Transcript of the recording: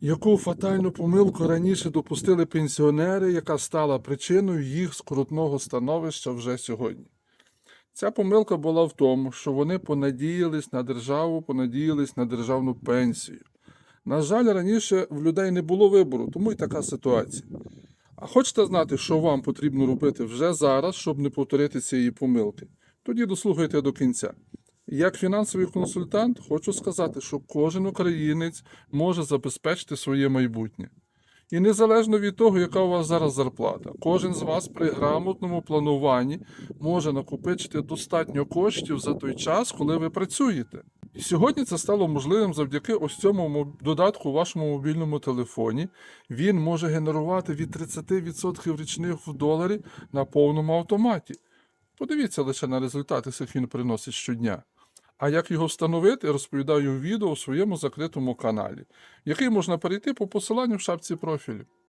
Яку фатальну помилку раніше допустили пенсіонери, яка стала причиною їх скрутного становища вже сьогодні? Ця помилка була в тому, що вони понадіялись на державу, понадіялись на державну пенсію. На жаль, раніше в людей не було вибору, тому і така ситуація. А хочете знати, що вам потрібно робити вже зараз, щоб не повторити цієї помилки? Тоді дослухайте до кінця. Як фінансовий консультант, хочу сказати, що кожен українець може забезпечити своє майбутнє. І незалежно від того, яка у вас зараз зарплата, кожен з вас при грамотному плануванні може накопичити достатньо коштів за той час, коли ви працюєте. І сьогодні це стало можливим завдяки ось цьому додатку у вашому мобільному телефоні. Він може генерувати від 30% річних в доларі на повному автоматі. Подивіться лише на результати, яких він приносить щодня. А як його встановити, розповідаю в відео у своєму закритому каналі, який можна перейти по посиланню в шапці профілю.